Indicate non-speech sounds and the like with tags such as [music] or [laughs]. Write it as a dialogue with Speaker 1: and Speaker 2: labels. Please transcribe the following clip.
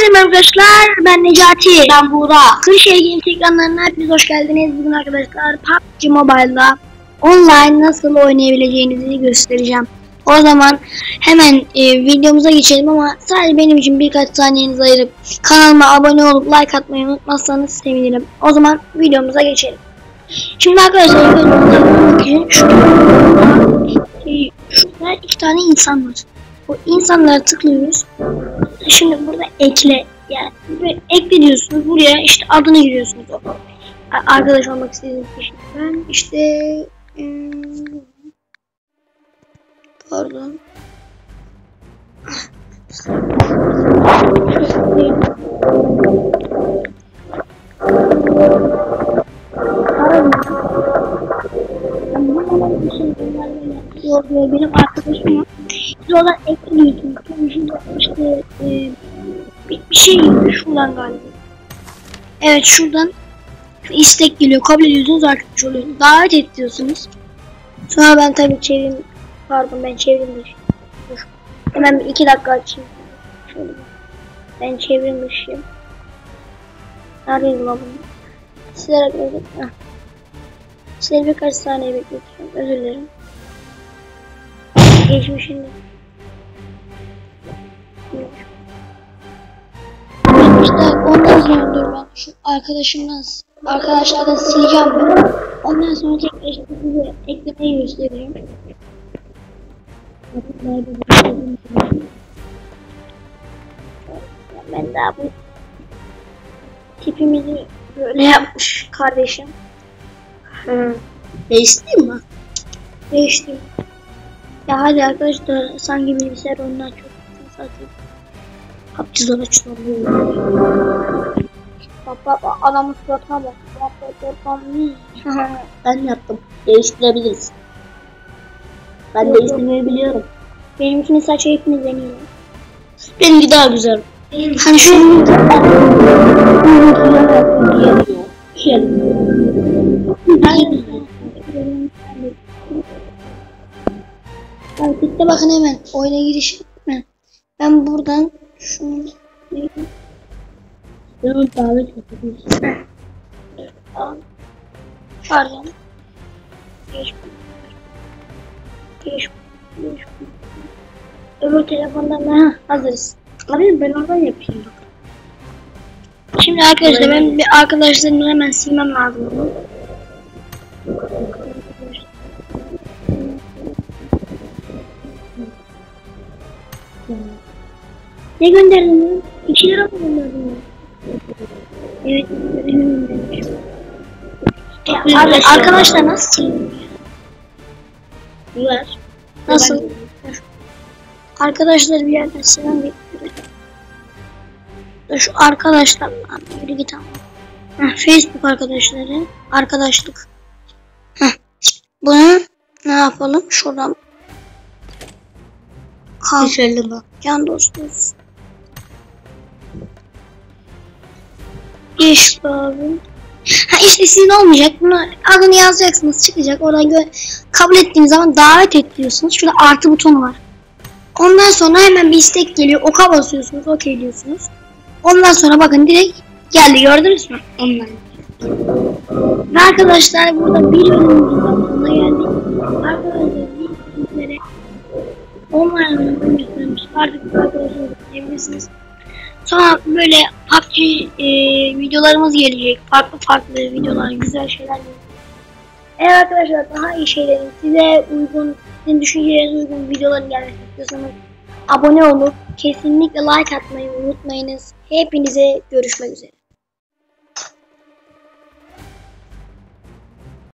Speaker 1: Merhaba arkadaşlar. Ben Necati. Ben Buğra. Kırşehir Games ekranlarına hepiniz hoş geldiniz. Bugün arkadaşlar PUBG Mobile'da online nasıl oynayabileceğinizi göstereceğim. O zaman hemen e, videomuza geçelim ama sadece benim için birkaç saniyenizi ayırıp kanalıma abone olup like atmayı unutmazsanız sevinirim. O zaman videomuza geçelim. Şimdi arkadaşlar bakın şurada, şurada iki tane insan var. Bu insanlara tıklıyoruz. Şimdi burada ekle yani böyle ekle diyorsunuz buraya işte adını giriyorsunuz o arkadaş olmak istediğiniz kişi. Ben işte hmm, pardon benim arkadaşım var. Siz oradan ekliyorsunuz. İşte e, bir, bir şey gibi şuradan galiba. Evet şuradan şu istek geliyor. Kabul ediyorsunuz arkadaş oluyorsunuz. Davet et. Sonra ben tabii çevrim pardon ben çevrim dışı. Dur. Hemen iki dakika açayım. Şöyle. Ben çevrim dışıyım. Neredeydi lan bunu? Gördüm. Heh. Sizleri birkaç saniye bekletiyorum. Özür dilerim. Geçmişinde. Ondan sonra dur ben şu arkadaşımdan arkadaşlardan sileceğim ben. Ondan sonra tekrar işte size eklemeyi göstereceğim. Ben daha bu tipimizi böyle yapmış kardeşim.
Speaker 2: Hı. Değiştireyim mi?
Speaker 1: Değiştim. Ya hadi arkadaşlar sanki bilgisayar oyundan çok satayım. PUBG zor adamın suratına bak. [laughs]
Speaker 2: Ben yaptım. Değiştirebiliriz. Ben
Speaker 1: Yok,
Speaker 2: değiştirmeyi biliyorum.
Speaker 1: Benimkini saç hepiniz deniyor.
Speaker 2: Benimki daha güzel.
Speaker 1: Hani şu bitti bakın hemen oyuna giriş. Ben buradan şunu
Speaker 2: Ben onu davet yapabilirim.
Speaker 1: Pardon. Geç. Geç. Geç. Öbür telefondan da ha, hazırız.
Speaker 2: Abi ben oradan yapayım bak.
Speaker 1: Şimdi arkadaşlar ben bir arkadaşlarımı hemen silmem lazım. Ne gönderdin? 2 lira mı gönderdin? Evet. Ya, ar- arkadaşlar nasıl siliniyor?
Speaker 2: Ver.
Speaker 1: Nasıl? Arkadaşlar bir yerden selam bekliyor. Şu arkadaşlar lan yürü git ama. Heh, Facebook arkadaşları. Arkadaşlık. Heh. Bunu ne yapalım? Şuradan. Kal.
Speaker 2: Düşelim bak.
Speaker 1: Can dostuz. Geç abi. Ha işte sizin olmayacak. Bunu adını yazacaksınız çıkacak. Oradan kabul ettiğiniz zaman davet et. Şurada artı butonu var. Ondan sonra hemen bir istek geliyor. Oka basıyorsunuz. Okey diyorsunuz. Ondan sonra bakın direkt geldi. Gördünüz mü?
Speaker 2: Online.
Speaker 1: Arkadaşlar burada bir bölümümüzün sonuna geldik. Arkadaşlar bir sizlere online göstermiş. Artık arkadaşlar diyebilirsiniz. Sonra böyle PUBG e, videolarımız gelecek. Farklı farklı videolar, güzel şeyler gelecek. Eğer arkadaşlar daha iyi şeylerin size uygun, sizin düşüncelerinize uygun videoların gelmesini istiyorsanız abone olup kesinlikle like atmayı unutmayınız. Hepinize görüşmek üzere.